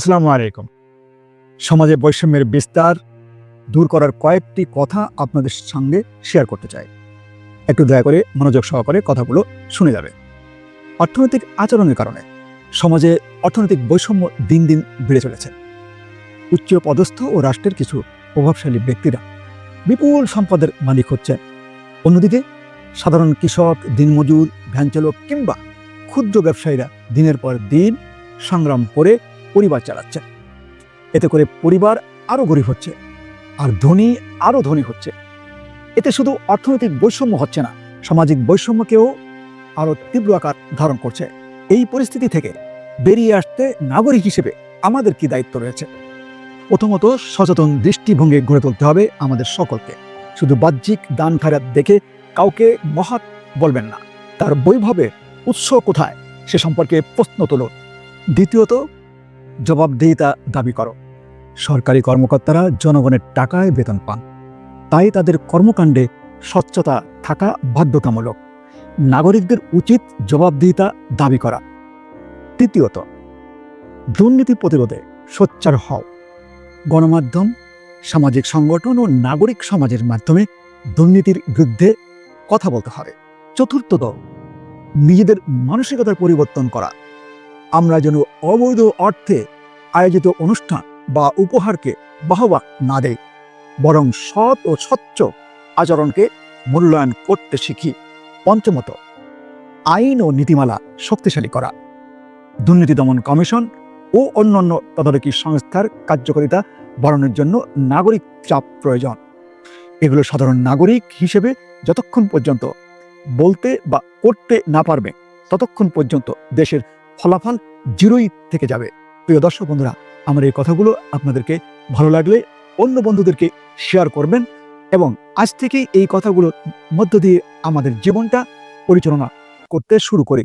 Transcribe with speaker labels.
Speaker 1: আসসালামু আলাইকুম। সমাজে বৈষম্যের বিস্তার দূর করার কয়েকটি কথা আপনাদের সঙ্গে শেয়ার করতে চাই। একটু দয়া করে মনোযোগ সহকারে কথাগুলো শুনে যাবে। অর্থনৈতিক আচরণের কারণে সমাজে অর্থনৈতিক বৈষম্য দিন দিন বেড়ে চলেছে। উচ্চ পদস্থ ও রাষ্ট্রের কিছু প্রভাবশালী ব্যক্তিরা বিপুল সম্পদের মালিক হচ্ছে। অন্যদিকে সাধারণ কৃষক, দিনমজুর ভ্যান চালক কিংবা ক্ষুদ্র ব্যবসায়ীরা দিনের পর দিন সংগ্রাম করে পরিবার চালাচ্ছে। এতে করে পরিবার আরও গরিব হচ্ছে আর ধনী আরও ধনী হচ্ছে। এতে শুধু অর্থনৈতিক বৈষম্য হচ্ছে না, সামাজিক বৈষম্যকেও আরও তীব্র আকার ধারণ করছে। এই পরিস্থিতি থেকে বেরিয়ে আসতে নাগরিক হিসেবে আমাদের কি দায়িত্ব রয়েছে? প্রথমত সচেতন দৃষ্টিভঙ্গি গড়ে তুলতে হবে আমাদের সকলকে। শুধু বাহ্যিক দান খায়রাত দেখে কাউকে মহাত বলবেন না। তার বৈভবে উৎস কোথায় সে সম্পর্কে প্রশ্ন তোলুন। দ্বিতীয়ত জবাবদিহিতা দাবি করো। সরকারি কর্মকর্তারা জনগণের টাকায় বেতন পান। তাই তাদের কর্মকাণ্ডে স্বচ্ছতা থাকা বাধ্যতামূলক। নাগরিকদের উচিত জবাবদিহিতা দাবি করা। তৃতীয়ত, দুর্নীতি প্রতিরোধে সোচ্চার হও। গণমাধ্যম, সামাজিক সংগঠন ও নাগরিক সমাজের মাধ্যমে দুর্নীতির বিরুদ্ধে কথা বলতে হবে। চতুর্থত, নিজেদের মানসিকতার পরিবর্তন করা। আমরা যেন অবৈধ অর্থে আয়োজিত অনুষ্ঠান বা উপহারকে বাহবা না দেই, বরং সৎ ও স্বচ্ছ আচরণকে মূল্যায়ন করতে শিখি। পঞ্চমত, আইন ও নীতিমালা শক্তিশালী করা। দুর্নীতি দমন কমিশন ও অন্যান্য তদারকি সংস্থার কার্যকারিতা বাড়ানোর জন্য নাগরিক চাপ প্রয়োজন। এগুলো সাধারণ নাগরিক হিসেবে যতক্ষণ পর্যন্ত বলতে বা করতে না পারবে, ততক্ষণ পর্যন্ত দেশের ফলাফল জিরোই থেকে যাবে। প্রিয় দর্শক বন্ধুরা, আমার এই কথাগুলো আপনাদেরকে ভালো লাগলে অন্য বন্ধুদেরকে শেয়ার করবেন এবং আজ থেকেই এই কথাগুলোর মধ্য দিয়ে আমাদের জীবনটা পরিচালনা করতে শুরু করি।